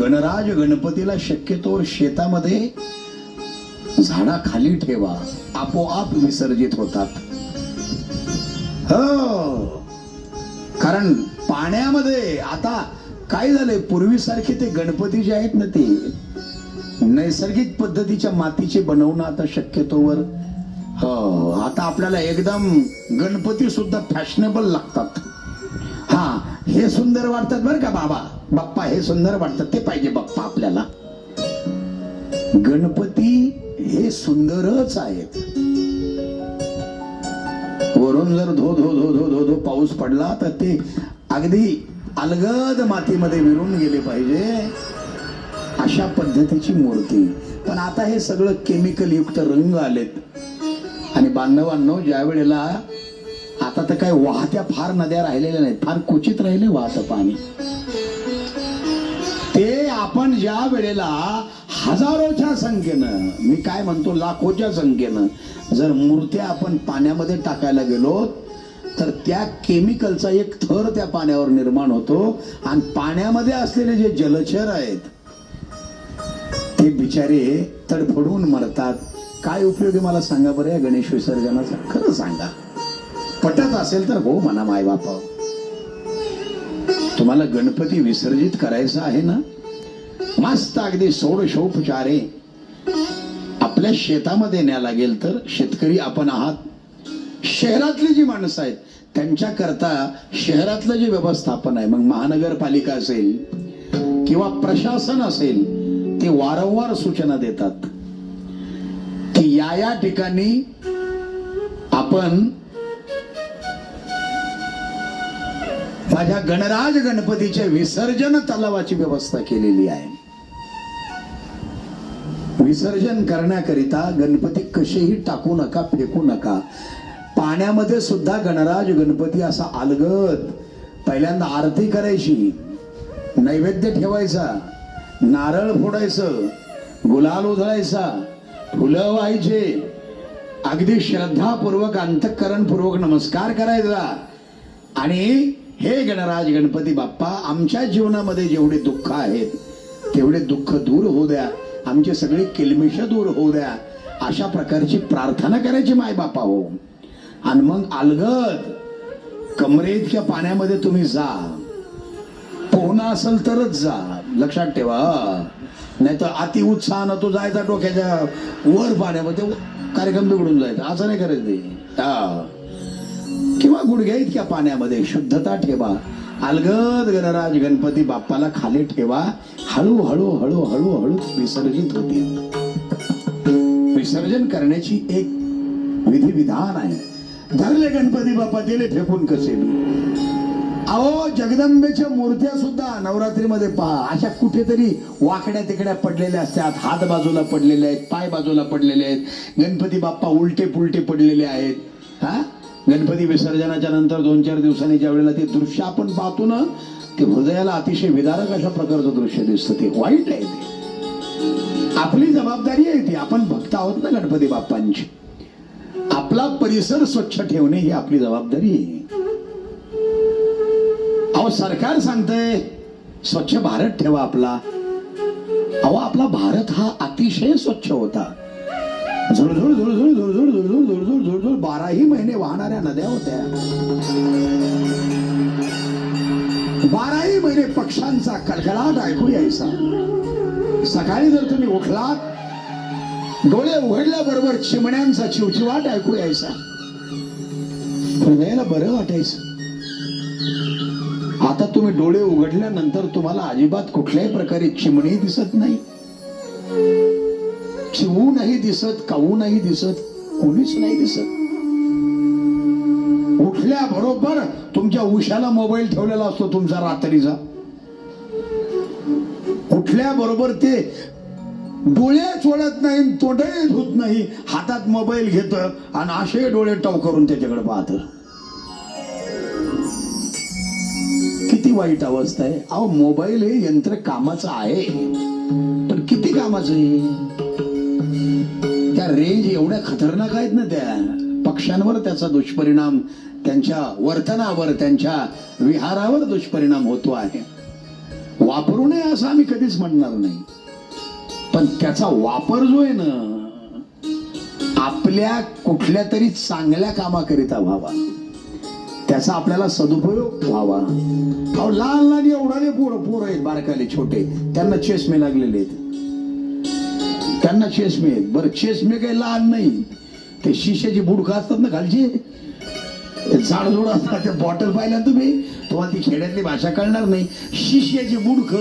गणराज गणपतीला शक्यतो शेतामध्ये झाडाखाली ठेवा. आपोआप विसर्जित होतात. हो. कारण पाण्यामध्ये आता काय झालंय? पूर्वीसारखे ते गणपती जे आहेत ना ते नैसर्गिक पद्धतीच्या मातीचे बनवणं आता शक्यतोवर हो आता आपल्याला एकदम गणपती सुद्धा फॅशनेबल लागतात. हा हे सुंदर वाटतात बरं का बाबा. बाप्पा हे सुंदर वाटतात ते पाहिजे बाप्पा आपल्याला. गणपती हे सुंदरच आहेत. वरून जर धो धो धो धो धो धो पाऊस पडला तर ते अगदी अलगद मातीमध्ये विरून गेले पाहिजे. अशा पद्धतीची मूर्ती. पण आता हे सगळं केमिकल युक्त रंग आलेत. आणि बांधवांनो ज्या वेळेला आता तर काय वाहत्या फार नद्या राहिलेल्या नाहीत फार क्वचित राहिले वाहतं पाणी. ते आपण ज्या वेळेला हजारोच्या संख्येनं मी काय म्हणतो लाखोच्या संख्येनं जर मूर्त्या आपण पाण्यामध्ये टाकायला गेलो तर त्या केमिकलचा एक थर त्या पाण्यावर निर्माण होतो आणि पाण्यामध्ये असलेले जे जलचर आहेत ते बिचारे तडफडून मरतात. काय उपयोग आहे मला सांगा बरं या गणेश विसर्जनाचा? खरं सांगा. पटत असेल तर हो म्हणा माय बापा तुम्हाला गणपती विसर्जित करायचा आहे ना? मस्त अगदी सोडशोपचारे. आपल्या शेतामध्ये न्या लागेल तर शेतकरी आपण आहात. शहरातली जी माणसं आहेत त्यांच्या करता शहरातलं जे व्यवस्थापन आहे मग महानगरपालिका असेल किंवा प्रशासन असेल ते वारंवार सूचना देतात. या या ठिकाणी आपण माझ्या गणराज गणपतीच्या विसर्जन तलावाची व्यवस्था केलेली आहे. विसर्जन करण्याकरिता गणपती कसेही टाकू नका फेकू नका. पाण्यामध्ये सुद्धा गणराज गणपती असा अलगद पहिल्यांदा आरती करायची नैवेद्य ठेवायचा नारळ फोडायचं गुलाल उधळायचा फुलं व्हायचे अगदी श्रद्धापूर्वक अंतःकरणपूर्वक नमस्कार करायचा. आणि हे गणराज गणपती बाप्पा आमच्या जीवनामध्ये जेवढे दुःख आहेत तेवढे दुःख दूर होऊ द्या. आमचे सगळे किलमिश दूर होऊ द्या. अशा प्रकारची प्रार्थना करायची माय बापा हो. आणि मग अलगद कमरेइतक्या पाण्यामध्ये तुम्ही जा. पोहणं असेल तरच जा. लक्षात ठेवा. नाही तर अति उत्साहानं तो जायचा डोक्याच्या वर पाण्यामध्ये कार्यक्रम बिघडून जायचा. असं नाही करायचं ते. हा. किंवा गुडघ्या इतक्या पाण्यामध्ये शुद्धता ठेवा. अलगद गणराज गणपती बाप्पाला खाली ठेवा. हळू हळू हळू हळू हळू विसर्जित होतील विसर्जन करण्याची एक विधी विधान आहे. धरले गणपती बाप्पा दिले फेकून कसे अहो जगदंबेच्या मूर्त्या सुद्धा नवरात्रीमध्ये पहा अशा कुठेतरी वाकड्या तिकड्या पडलेल्या असतात. हात बाजूला पडलेले आहेत पाय बाजूला पडलेले आहेत. गणपती बाप्पा उलटे पुलटे पडलेले आहेत. हा? गणपती विसर्जनाच्या नंतर दोन चार दिवसांनी ज्या वेळेला ते दृश्य आपण पाहतो ना ते हृदयाला अतिशय विदारक अशा प्रकारचं दृश्य दिसतं. ते वाईट आहे ते. आपली जबाबदारी आहे ती. आपण भक्त आहोत ना गणपती बाप्पांची. आपला परिसर स्वच्छ ठेवणे ही आपली जबाबदारी आहे. अहो सरकार सांगतंय स्वच्छ भारत ठेवा आपला. अहो आपला भारत हा अतिशय स्वच्छ होता. झुळझुळ झुळझुळ झुळझुळ झुळझुळ झुळझुळ झुळझुळ बाराही महिने वाहणाऱ्या नद्या होत्या. बाराही महिने पक्ष्यांचा कलकलाट ऐकू यायचा. सकाळी जर तुम्ही उठलात डोळे उघडल्याबरोबर चिमण्यांचा चिवचिवाट ऐकू यायचा. हृदयाला बरं वाटायचं. आता तुम्ही डोळे उघडल्यानंतर तुम्हाला अजिबात कुठल्याही प्रकारे चिमणी दिसत नाही. चिवू नाही दिसत कावू नाही दिसत कोणीच नाही दिसत. उठल्याबरोबर तुमच्या उशाला मोबाईल ठेवलेला असतो तुमचा रात्रीचा. उठल्याबरोबर ते डोळे चोळत नाही तोंडही धुत नाही हातात मोबाईल घेत आणि असे डोळे टव करून त्याच्याकडे पाहतं. किती वाईट अवस्था आहे? अहो मोबाईल हे यंत्र कामाचं आहे. पण किती कामाचं आहे? त्या रेंज एवढ्या खतरनाक आहेत ना त्या. पक्ष्यांवर त्याचा दुष्परिणाम त्यांच्या वर्तनावर त्यांच्या विहारावर दुष्परिणाम होतो आहे. वापरू नये असं आम्ही कधीच म्हणणार नाही. पण त्याचा वापर जो आहे ना आपल्या कुठल्या तरी चांगल्या कामाकरिता व्हावा. त्याचा आपल्याला सदुपयोग व्हावा. अहो लहान लहान एवढाले पोरं पोरं आहेत बारकाले छोटे. त्यांना चष्मे लागलेले आहेत. त्यांना चष्मे आहेत. बरं चष्मे काही लहान नाही. ते शिष्याची बुडकं असतात ना खालची? झाडझुड असतात ते बॉटल पाहिल्या तुम्ही? तुम्हाला ती खेड्यातली भाषा कळणार नाही. शिष्याची बुडकं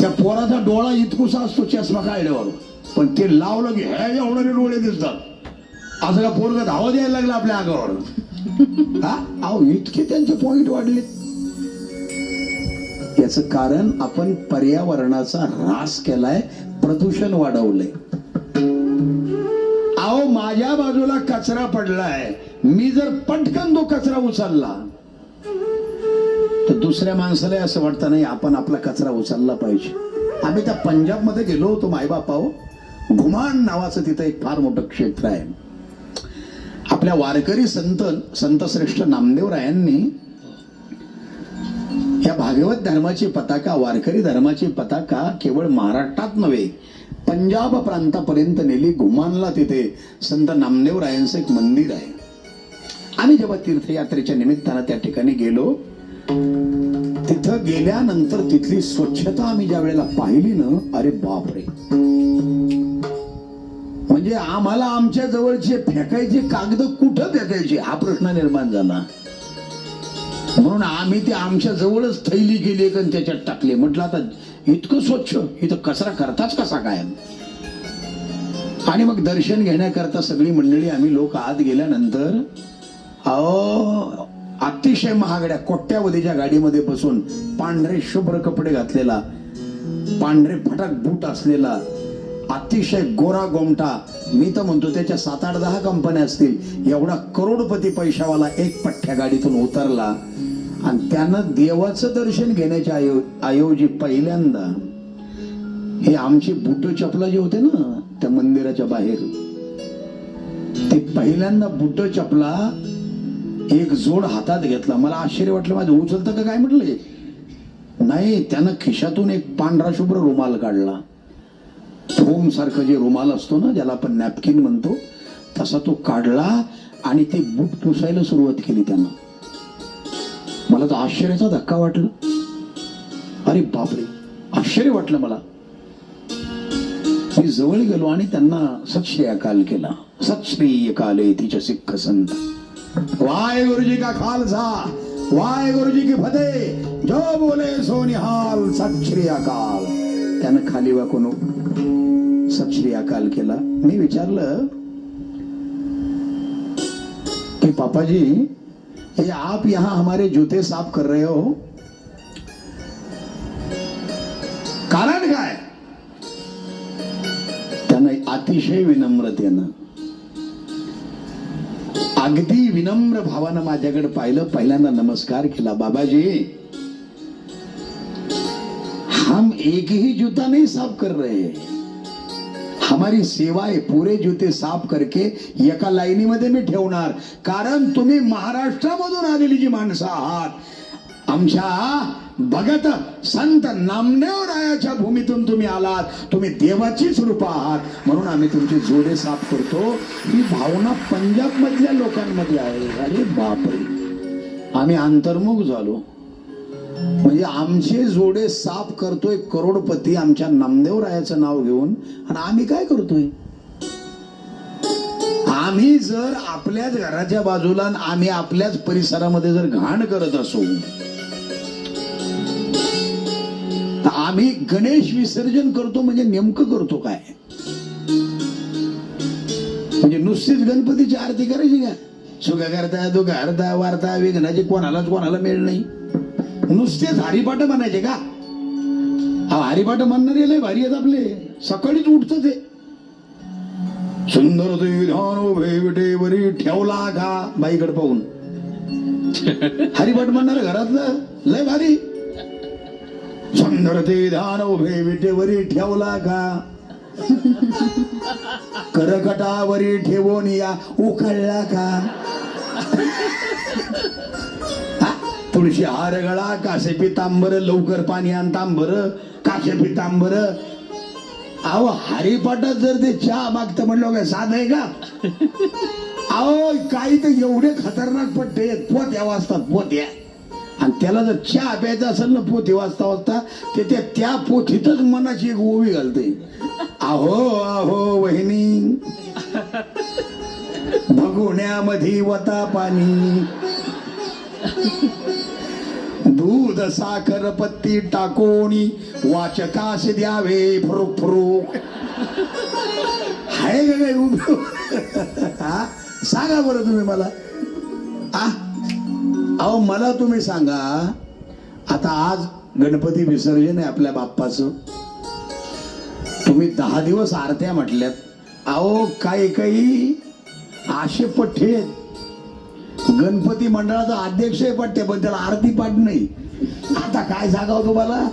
त्या पोराचा डोळा इतकुसा असतो चष्मा काढल्यावर. पण ते लावलं की हे एवढे डोळे दिसतात. असं का पोरग धावा द्यायला लागलं आपल्या अंगावर? हा? अहो इतके त्यांचे पॉइंट वाढले. याच कारण आपण पर्यावरणाचा ऱ्हास केलाय प्रदूषण वाढवलंय. अहो माझ्या बाजूला कचरा पडलाय. मी जर पटकन तो कचरा उचलला तर दुसऱ्या माणसाला असं वाटतं नाही आपण आपला कचरा उचलला पाहिजे. आम्ही त्या पंजाबमध्ये गेलो होतो मायबापाओ घुमान नावाचं तिथं एक फार मोठं क्षेत्र आहे. आपल्या वारकरी संत संतश्रेष्ठ नामदेवरायांनी या भागवत धर्माची पताका वारकरी धर्माची पताका केवळ महाराष्ट्रात नव्हे पंजाब प्रांतापर्यंत नेली घुमानला तिथे संत नामदेवरायांचं एक मंदिर आहे. आम्ही जेव्हा तीर्थयात्रेच्या निमित्तानं त्या ठिकाणी गेलो तिथं गेल्यानंतर तिथली स्वच्छता आम्ही ज्या वेळेला पाहिली ना अरे बापरे. म्हणजे आम्हाला आमच्या जवळचे फेकायचे कागद कुठं फेकायचे? हा प्रश्न निर्माण झाला. म्हणून आम्ही ते आमच्या जवळच थैली गेली आणि त्याच्यात टाकले. म्हटलं आता इतकं स्वच्छ इथं कचरा करताच कसा काय आणि मग दर्शन घेण्याकरता सगळी मंडळी आम्ही लोक आत गेल्यानंतर अहो अतिशय महागड्या कोट्यावधीच्या गाडीमध्ये बसून पांढरे शुभ्र कपडे घातलेला पांढरे फटाक बूट असलेला अतिशय गोरा गोमटा. मी तर म्हणतो त्याच्या सात आठ दहा कंपन्या असतील. एवढा करोडपती पैशावाला एक पठ्ठ्या गाडीतून उतरला आणि त्यानं देवाचं दर्शन घेण्याच्या आयो ऐवजी पहिल्यांदा. हे आमची बुट चपला जे होते ना त्या मंदिराच्या बाहेर. ते पहिल्यांदा बुट चपला एक जोड हातात घेतला. मला आश्चर्य वाटलं माझं उचलतं का काय म्हटले नाही त्यानं खिशातून एक पांढरा शुभ्र रुमाल काढला. फोमसारखं जे रुमाल असतो ना ज्याला आपण नॅपकिन म्हणतो तसा तो काढला आणि ते बूट पुसायला सुरुवात केली त्यानं. मला तर आश्चर्याचा धक्का वाटला. अरे बापरे आश्चर्य वाटलं मला. मी जवळ गेलो आणि त्यांना सत केला सत श्री आहे तिच्या सिख संत. वाय गुरुजी का खालसा वाय गुरुजी की फतेह जो बोले सोनिहाल सत श्री अकाल त्यानं खाली वाकून सत श्री अकाल केला. मी विचारलं कि पापा जी ये आप यहां हमारे जूते साफ कर रहे हो? कारण काय? त्यानं अतिशय विनम्रतेनं अगदी विनम्र भावानं माझ्याकडे पाहिलं पहिल्यांदा नमस्कार केला. बाबाजी हम एक ही जूता नहीं साफ कर रहे हमारी सेवा आहे पुरे जूते साफ करके एका लाईनीमध्ये मी ठेवणार। कारण तुम्ही महाराष्ट्रामधून आलेली जी माणसं आहात। आमच्या भगत संत नामदेव रायाच्या भूमीतून तुम्ही आलात। तुम्ही देवाचीच रूप आहात। म्हणून आम्ही तुमचे जोडे साफ करतो। ही भावना पंजाब मधल्या लोकांमध्ये आहे। अरे बापरे! आम्ही अंतर्मुख झालो। म्हणजे आमचे जोडे साफ करतोय करोडपती आमच्या नामदेव रायाचं नाव घेऊन. आणि आम्ही काय करतोय? आम्ही जर आपल्याच घराच्या बाजूला आम्ही आपल्याच परिसरामध्ये जर घाण करत असू तर आम्ही गणेश विसर्जन करतो म्हणजे नेमकं करतो काय? म्हणजे नुसतीच गणपतीची आरती करायची का सुख करता दुःख हरता वारता विघ्नाची कोणालाच कोणाला मेळ नाही. नुसतेच हरिपाठ म्हणायचे का? हा हरिपाठ म्हणणारे लय भारी आहेत आपले. सकाळीच उठत ते सुंदर ते विधान उभे विटेवरी ठेवला का? बाईकडे पाहून. हरिपाठ म्हणणार घरातलं लय भारी. सुंदर ते विधान उभे विटेवरी ठेवला का? करकटावरी ठेवून या उखळला का? तुळशी हार गळा कासे पितांबर लवकर पाणी आण तांबर कासे पितांबर. अहो हरिपाटात जर ते चहा मागत म्हणलं काय साध आहे का? अहो काही तर एवढे खतरनाक पट्टे आहेत पोत्या पोत पोत्या. आणि त्याला जर चहा प्यायचा असेल ना पोथी वाजता वाजता ते त्या त्या पोथीतच मनाची एक ओवी घालते. अहो अहो वहिनी. भगुण्यामध्ये वता पाणी. दूध साखर पत्ती टाकोणी वाचकास द्यावे फुरुक फुरुक. आहे का काही उपयोग हा? सांगा बरं तुम्ही मला. आ? अहो मला तुम्ही सांगा आता आज गणपती विसर्जन आहे आपल्या बाप्पाचं. तुम्ही दहा दिवस आरत्या म्हटल्यात. अहो काही काही आशे पठ्ठे आहेत. गणपती मंडळाचा अध्यक्ष आहे पट्टे पण त्याला आरती पाठ नाही. आता काय सांगावं तुम्हाला?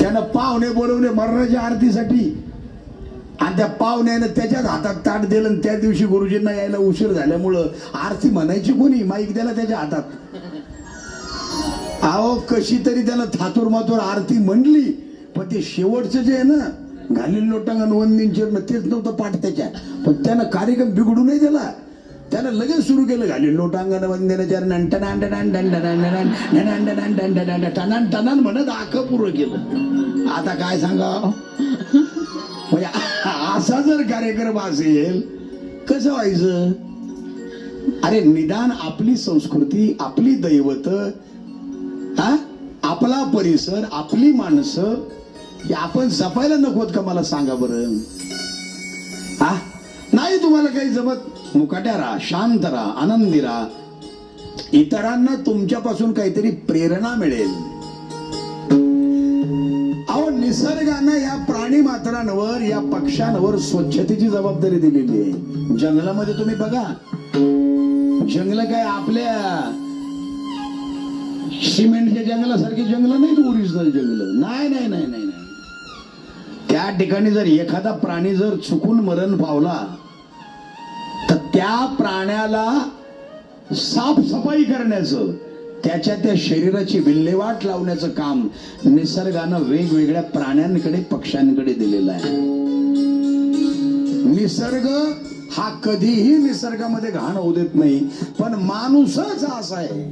त्यानं पाहुणे बोलवले मरणाच्या आरतीसाठी. आणि त्या पाहुण्यानं त्याच्याच हातात ताट दिलं आणि त्या दिवशी गुरुजींना यायला उशीर झाल्यामुळं आरती म्हणायची कोणी? माईक द्याला त्याच्या हातात. अहो कशी तरी त्यानं थातूर मातूर आरती म्हणली पण ते शेवटचं जे आहे ना घालील लोटांगण वंदिन चिरण तेच नव्हतं पाठ त्याच्या. पण त्यानं कार्यक्रम बिघडू नाही दिला. त्यानं लगेच सुरू केलं घाली लोटांगण वंदन चरण टनान टनान टन म्हणत आख पुरं केलं. आता काय सांगा? म्हणजे असा जर कार्यक्रम असेल कसं व्हायचं? अरे निदान आपली संस्कृती आपली दैवत हा? आपला परिसर आपली माणसं हे आपण जपायला नकोत का मला सांगा बरं? हा? नाही तुम्हाला काही जमत? मुकाट्या राहा शांत राहा आनंदी राहा इतरांना तुमच्यापासून काहीतरी प्रेरणा मिळेल. अहो निसर्गानं या प्राणी मात्रांवर या पक्ष्यांवर स्वच्छतेची जबाबदारी दिलेली आहे. जंगलामध्ये तुम्ही बघा. जंगल काय आपल्या सिमेंटच्या जंगलासारखी जंगल नाहीत ओरिजिनल जंगल. नाही नाही नाही नाही. त्या ठिकाणी जर एखादा प्राणी जर चुकून मरण पावला त्या प्राण्याला साफसफाई करण्याचं त्याच्या त्या शरीराची विल्हेवाट लावण्याचं काम निसर्गानं वेगवेगळ्या प्राण्यांकडे पक्ष्यांकडे दिलेलं आहे. निसर्ग हा कधीही निसर्गामध्ये घाण होऊ देत नाही पण माणूसच असा आहे.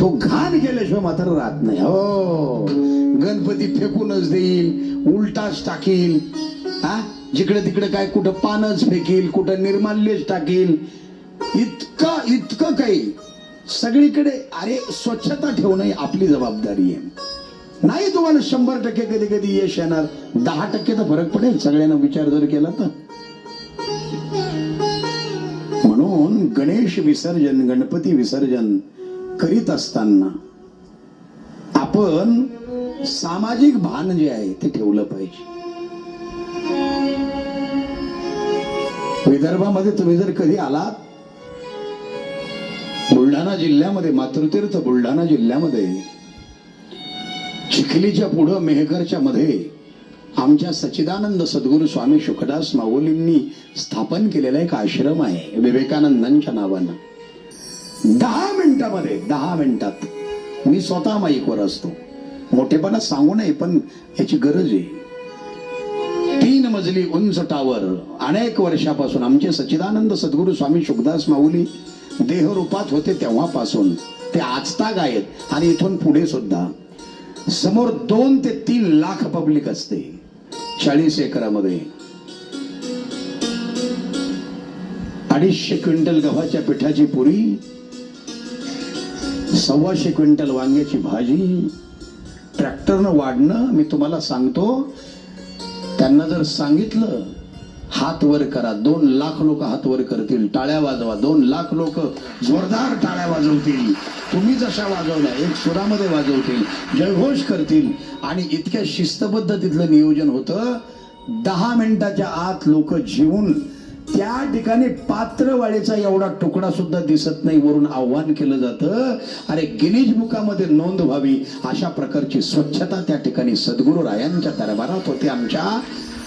तो घाण केल्याशिवाय मात्र राहत नाही. हो गणपती फेकूनच देईल उलटाच टाकील जिकडे तिकडे काय कुठं पानच फेकील कुठं निर्माल्यच टाकील. इतकं इतकं काही. सगळीकडे अरे स्वच्छता ठेवणं ही आपली जबाबदारी आहे. नाही तुम्हाला शंभर टक्के कधी कधी यश येणार. दहा टक्के तर फरक पडेल. सगळ्यांना विचार जर केला तर. म्हणून गणेश विसर्जन गणपती विसर्जन करीत असताना आपण सामाजिक भान जे आहे ते ठेवलं पाहिजे. विदर्भामध्ये तुम्ही जर कधी आलात बुलढाणा जिल्ह्यामध्ये मातृतीर्थ बुलढाणा जिल्ह्यामध्ये चिखलीच्या पुढं मेहकरच्या मध्ये आमच्या सच्चिदानंद सद्गुरू स्वामी शुकदास माऊलींनी स्थापन केलेला एक आश्रम आहे विवेकानंदांच्या नावानं. दहा मिनिटामध्ये दहा मिनिटात. मी स्वतः माईकवर असतो. मोठेपणा सांगू नये पण याची गरज आहे. मजली उंच टावर अनेक वर्षापासून आमचे सच्चिदानंद सद्गुरू स्वामी शुकदास माऊली देहरूपात होते तेव्हापासून. ते आजताग आहेत आणि इथून पुढे सुद्धा. समोर दोन ते तीन लाख पब्लिक असते. चाळीस एकरामध्ये. अडीचशे क्विंटल गव्हाच्या पिठाची पुरी सव्वाशे क्विंटल वांग्याची भाजी ट्रॅक्टरनं वाढणं मी तुम्हाला सांगतो त्यांना जर सांगितलं हात वर करा दोन लाख लोक हात वर करतील टाळ्या वाजवा दोन लाख लोक जोरदार टाळ्या वाजवतील. तुम्ही जशा वाजवल्या एक सुरामध्ये वाजवतील जयघोष करतील. आणि इतक्या शिस्तबद्ध तिथलं नियोजन होतं दहा मिनिटाच्या आत लोक जीवन त्या ठिकाणी पात्रवाळीचा एवढा तुकडा सुद्धा दिसत नाही. वरून आव्हान केलं जातं. अरे गिनीज बुकामध्ये नोंद व्हावी अशा प्रकारची स्वच्छता त्या ठिकाणी सद्गुरू रायांच्या दरबारात होते. आमच्या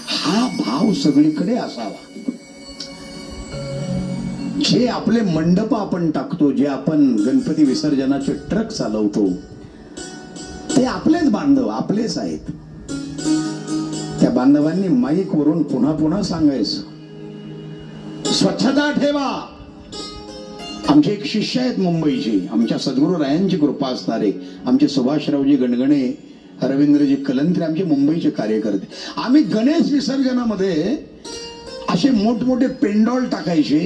हा भाव सगळीकडे असावा. जे आपले मंडप आपण टाकतो जे आपण गणपती विसर्जनाचे ट्रक चालवतो ते आपलेच बांधव आपलेच आहेत. त्या बांधवांनी माईक वरून पुन्हा पुन्हा सांगायचं. स्वच्छता ठेवा. आमचे एक शिष्य आहेत मुंबईचे. आमच्या सद्गुरू रायांची कृपा असणारे आमचे सुभाषरावजी गणगणे रवींद्रजी कलंत्रे आमचे मुंबईचे कार्यकर्ते. आम्ही गणेश विसर्जनामध्ये असे मोठमोठे पेंडॉल टाकायचे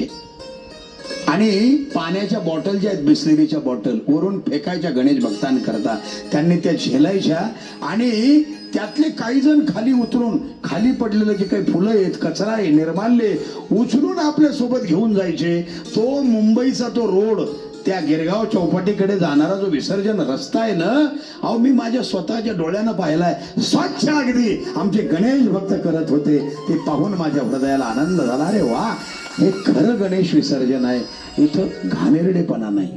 आणि पाण्याच्या बॉटल ज्या आहेत बिस्लेरीच्या बॉटल वरून फेकायच्या गणेश भक्तांकरता त्यांनी त्या झेलायच्या आणि त्यातले काही जण खाली उतरून खाली पडलेलं जे काही फुलं आहेत कचरा आहे निर्माल्य आहे, उचलून आपल्यासोबत घेऊन जायचे. तो मुंबईचा तो रोड त्या गिरगाव चौपाटीकडे जाणारा जो विसर्जन रस्ता आहे ना अहो मी माझ्या स्वतःच्या डोळ्यानं पाहिलाय. स्वच्छ अगदी. आमचे गणेश भक्त करत होते. ते पाहून माझ्या हृदयाला आनंद झाला. अरे वा हे खरं गणेश विसर्जन आहे. इथं घाणेरडेपणा नाही.